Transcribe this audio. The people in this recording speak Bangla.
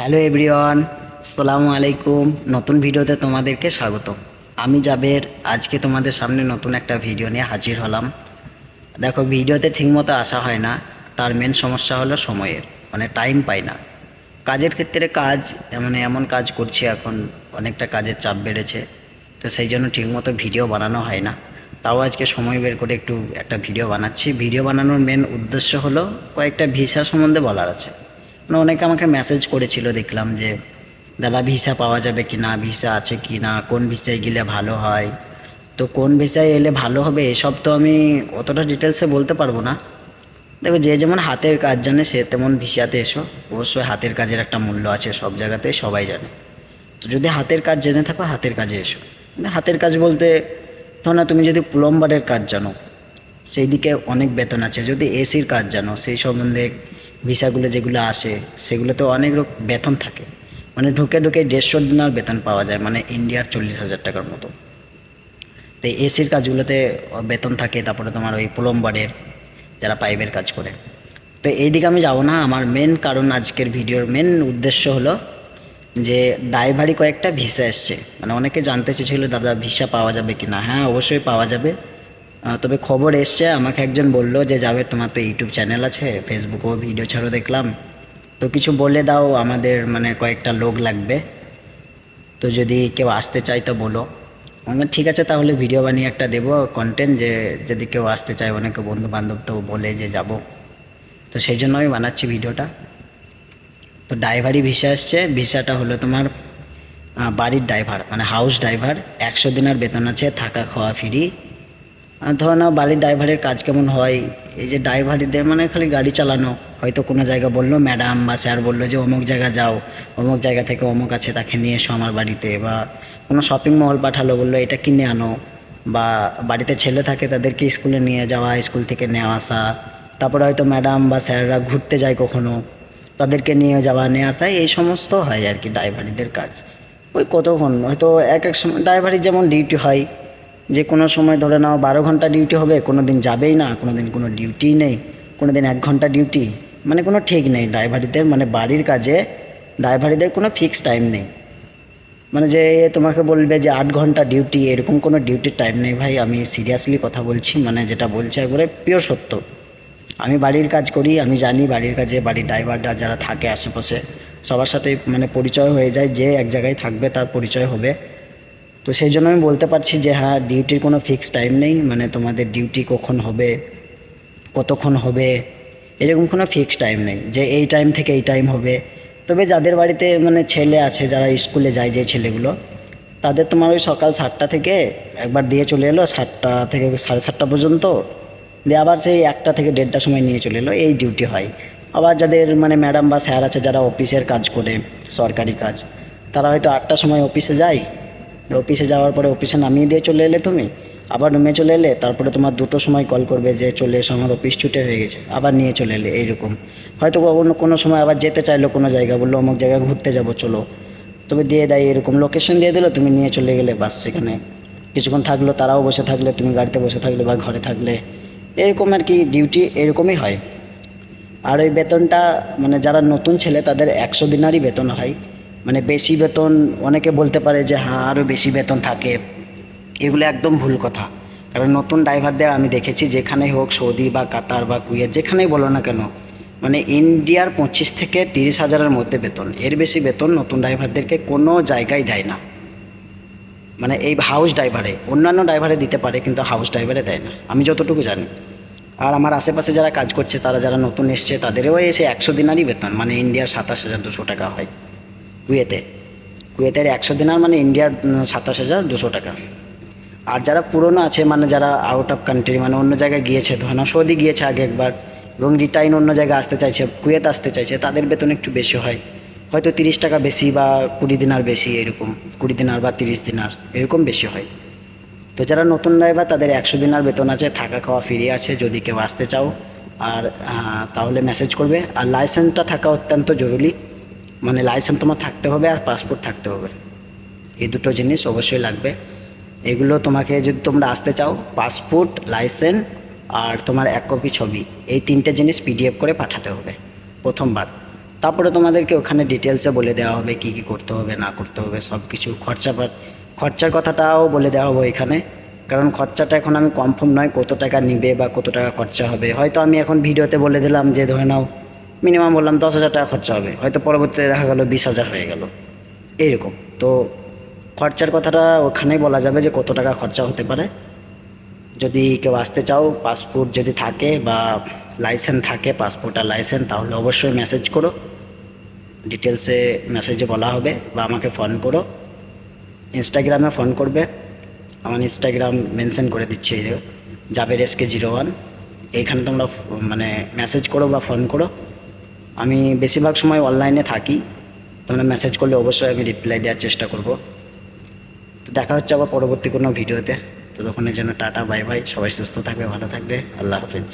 হ্যালো এভরিওয়ান, আসসালামু আলাইকুম। নতুন ভিডিওতে তোমাদেরকে স্বাগত আমি জাবের, আজকে তোমাদের সামনে নতুন একটা ভিডিও নিয়ে হাজির হলাম। দেখো, ভিডিওতে ঠিকমতো আসা হয় না। তার মেন সমস্যা হলো সময়ের মানে টাইম পাই না। কাজের ক্ষেত্রে কাজ মানে এমন কাজ করছি এখন, অনেকটা কাজের চাপ বেড়েছে। তো সেই জন্য ঠিকমতো ভিডিও বানানো হয় না। তাও আজকে সময় বের করে একটু একটা ভিডিও বানাচ্ছি। ভিডিও বানানোর মেন উদ্দেশ্য হলো কয়েকটা ভিসা সম্বন্ধে বলার আছে। মানে অনেকে আমাকে মেসেজ করেছিল, দেখলাম যে, দাদা ভিসা পাওয়া যাবে কি না? ভিসা আছে কি না? কোন ভিসায় গেলে ভালো হয়? তো কোন ভিসায় এলে ভালো হবে, এসব তো আমি অতটা ডিটেলসে বলতে পারব না। দেখো, যে যেমন হাতের কাজ জানে, সে তেমন ভিসাতে এসো। অবশ্যই হাতের কাজের একটা মূল্য আছে, সব জায়গাতে সবাই জানে। তো যদি হাতের কাজ জেনে থাকো, হাতের কাজে এসো। মানে হাতের কাজ বলতে, ধরো না, তুমি যদি প্লম্বারের কাজ জানো সেই দিকে অনেক বেতন আছে। যদি এসির কাজ জানো, সেই সম্বন্ধে ভিসাগুলো যেগুলো আসে, সেগুলোতে অনেক বেতন থাকে। মানে ঢুকে ঢুকে দেড়শো দিনার বেতন পাওয়া যায় মানে ইন্ডিয়ার চল্লিশ হাজার টাকার মতো। তো এসির কাজগুলোতে বেতন থাকে, তারপরে তোমার ওই প্লম্বারের, যারা পাইপের কাজ করে। তো এই দিকে আমি যাব না, আমার মেন কারণ আজকের ভিডিওর মেন উদ্দেশ্য হলো যে ড্রাইভারি কয়েকটা ভিসা এসছে। মানে অনেকে জানতে চেয়েছিল, দাদা, ভিসা পাওয়া যাবে কি না হ্যাঁ অবশ্যই পাওয়া যাবে। তবে খবর এসছে, আমাকে একজন বলল যে যাবে, তোমার তো ইউটিউব চ্যানেল আছে, ফেসবুকেও ভিডিও ছাড়ো দেখলাম। তো কিছু বলে দাও, আমাদের মানে কয়েকটা লোক লাগবে। তো যদি কেউ আসতে চায় তো বলো। আমি ঠিক আছে, তাহলে ভিডিও বানিয়ে একটা দেবো কন্টেন্ট যে, যদি কেউ আসতে চায়, অনেকে বন্ধু বান্ধব তো বলে যে যাব। তো সেই জন্য আমি বানাচ্ছি ভিডিওটা তো ড্রাইভারই ভিসা আসছে ভিসাটা হলো তোমার বাড়ির ড্রাইভার মানে হাউস ড্রাইভার একশো দিনের বেতন আছে, থাকা, খাওয়া ফ্রি ধরো না বাড়ির ড্রাইভারের কাজ কেমন হয়? এই যে ড্রাইভারিদের মানে খালি গাড়ি চালানো। হয়তো কোনো জায়গা বলল ম্যাডাম বা স্যার বলল যে, অমুক জায়গা যাও। অমুক জায়গা থেকে অমুক আছে, তাকে নিয়ে এসো আমার বাড়িতে। বা কোনো শপিং মল পাঠালো, বলল, এটা কিনে আনো। বা বাড়িতে ছেলে থাকে, তাদেরকে স্কুলে নিয়ে যাওয়া, স্কুল থেকে নেওয়া, আসা। তারপরে হয়তো ম্যাডাম বা স্যাররা ঘুরতে যায় কখনো। তাদেরকে নিয়ে যাওয়া, নিয়ে আসা, এই সমস্ত হয় আর কি ড্রাইভারিদের কাজ। ওই কতক্ষণ? হয়তো এক এক সময়, ড্রাইভারির যেমন ডিউটি হয় যে কোনো সময় ধরে নাও বারো ঘণ্টা ডিউটি হবে, কোনো দিন যাবেই না, কোনো দিন কোনো ডিউটি নেই, কোনো দিন এক ঘণ্টা ডিউটি মানে কোনো ঠিক নেই। ড্রাইভারিদের মানে বাড়ির কাজে ড্রাইভারিদের কোনো ফিক্স টাইম নেই। মানে যে তোমাকে বলবে যে আট ঘণ্টা ডিউটি এরকম কোনো ডিউটির টাইম নেই ভাই। আমি সিরিয়াসলি কথা বলছি মানে যেটা বলছি একবারে পিওর সত্য। আমি বাড়ির কাজ করি, আমি জানি বাড়ির কাজে, বাড়ির ড্রাইভাররা যারা থাকে আশেপাশে, সবার সাথে মানে পরিচয় হয়ে যায় যে এক জায়গায় থাকবে, তার পরিচয় হবে। তো সেই জন্য আমি বলতে পারছি যে হ্যাঁ ডিউটির কোনো ফিক্সড টাইম নেই। মানে তোমাদের ডিউটি কখন হবে? কতক্ষণ হবে? এরকম কোনো ফিক্স টাইম নেই যে, এই টাইম থেকে এই টাইম হবে। তবে যাদের বাড়িতে মানে ছেলে আছে, যারা স্কুলে যায় যে ছেলেগুলো, তাদের তোমার ওই সকাল সাতটা থেকে একবার দিয়ে চলে এলো, সাতটা থেকে সাড়ে সাতটা পর্যন্ত। দিয়ে আবার সেই একটা থেকে দেড়টার সময় নিয়ে চলে এলো, এই ডিউটি হয়। আবার যাদের মানে ম্যাডাম বা স্যার আছে, যারা অফিসের কাজ করে, সরকারি কাজ, তারা হয়তো আটটার সময় অফিসে যায়। অফিসে যাওয়ার পরে অফিসে নামিয়ে দিয়ে চলে এলে তুমি? আবার রুমে চলে এলে তারপরে তোমার দুটো সময় কল করবে যে চলে এসো, আমার অফিস ছুটে হয়ে গেছে। আবার নিয়ে চলে এলে এইরকম। হয়তো কোনো কোনো সময় আবার যেতে চাইলো কোনো জায়গা, বলল অমুক জায়গায় ঘুরতে যাব, চলো। তবে দিয়ে দেয় এরকম লোকেশন দিয়ে দিলো, তুমি নিয়ে চলে গেলে বাস সেখানে। কিছুক্ষণ থাকল, তারাও বসে থাকলে, তুমি গাড়িতে বসে থাকলে বা ঘরে থাকলে। এরকম আর কি ডিউটি এরকমই হয়। আর ওই বেতনটা মানে যারা নতুন ছেলে, তাদের একশো দিনারই বেতন হয়। মানে বেশি বেতন, অনেকে বলতে পারে যে হ্যাঁ আরও বেশি বেতন থাকে। এগুলো একদম ভুল কথা। কারণ নতুন ড্রাইভারদের আমি দেখেছি যেখানেই হোক সৌদি বা কাতার বা কুয়েত, যেখানেই বলো না কেন মানে ইন্ডিয়ার পঁচিশ থেকে তিরিশ হাজারের মধ্যে বেতন। এর বেশি বেতন নতুন ড্রাইভারদেরকে কোনো জায়গায় দেয় না। মানে এই হাউস ড্রাইভারে, অন্যান্য ড্রাইভারে দিতে পারে, কিন্তু হাউস ড্রাইভারে দেয় না। আমি যতটুকু জানি। আর আমার আশেপাশে যারা কাজ করছে, তারা যারা নতুন এসছে, তাদেরও এসে একশো দিনারই বেতন। মানে ইন্ডিয়ার সাতাশ হাজার দুশো টাকা হয়। কুয়েতে। কুয়েতের একশো দিনার মানে ইন্ডিয়ার সাতাশ হাজার দুশো টাকা। আর যারা পুরনো আছে মানে যারা আউট অফ কান্ট্রি মানে অন্য জায়গায় গিয়েছে, ধরো সৌদি গিয়েছে আগে একবার, এবং রিটার্ন অন্য জায়গায় আসতে চাইছে, কুয়েত আসতে চাইছে, তাদের বেতন একটু বেশি হয়। হয়তো তিরিশ টাকা বেশি বা কুড়ি দিনার বেশি এরকম, কুড়ি দিনার বা তিরিশ দিনার, এরকম বেশি হয়। তো যারা নতুন ড্রাইভার তাদের একশো দিনার বেতন আছে, থাকা খাওয়া ফ্রি আছে, যদি কেউ আসতে চাও, আর তাহলে মেসেজ করবে। আর লাইসেন্সটা থাকা অত্যন্ত জরুরি। মানে লাইসেন্স তোমার থাকতে হবে আর পাসপোর্ট থাকতে হবে। এই দুটো জিনিস অবশ্যই লাগবে। এগুলো তোমাকে যদি তোমরা আসতে চাও পাসপোর্ট লাইসেন্স আর তোমার এক কপি ছবি, এই তিনটে জিনিস পিডিএফ করে পাঠাতে হবে প্রথমবার। তারপরে তোমাদেরকে ওখানে ডিটেলসে বলে দেওয়া হবে কি কি করতে হবে, না করতে হবে সব কিছু খরচা পাত- খরচার কথাটাও বলে দেওয়া হবে এখানে। কারণ খরচাটা এখন আমি কনফার্ম নয় কত টাকা নিবে বা কত টাকা খরচা হবে। হয়তো আমি এখন ভিডিওতে বলে দিলাম যে ধরে নাও মিনিমাম বললাম দশ হাজার টাকা খরচা হবে। হয়তো পরবর্তীতে দেখা গেলো বিশ হাজার হয়ে গেল। এইরকম। তো খরচার কথাটা ওখানেই বলা যাবে যে কত টাকা খরচা হতে পারে। যদি কেউ আসতে চাও, পাসপোর্ট যদি থাকে বা লাইসেন্স থাকে, পাসপোর্ট আর লাইসেন্স, তাহলে অবশ্যই মেসেজ করো। ডিটেলসে মেসেজে বলা হবে বা আমাকে ফোন করো। ইনস্টাগ্রামে ফোন করবে। আমার ইনস্টাগ্রাম মেনশন করে দিচ্ছি এই জাবের এসকে জিরো ওয়ান এইখানে তোমরা মানে মেসেজ করো বা ফোন করো। আমি বেশিরভাগ সময় অনলাইনে থাকি, তোমরা মেসেজ করলে অবশ্যই আমি রিপ্লাই দেওয়ার চেষ্টা করব। তো দেখা হচ্ছে আবার পরবর্তী কোনো ভিডিওতে তো। তখন জন্য টাটা বাই বাই সবাই সুস্থ থাকবে, ভালো থাকবে, আল্লাহ হাফেজ।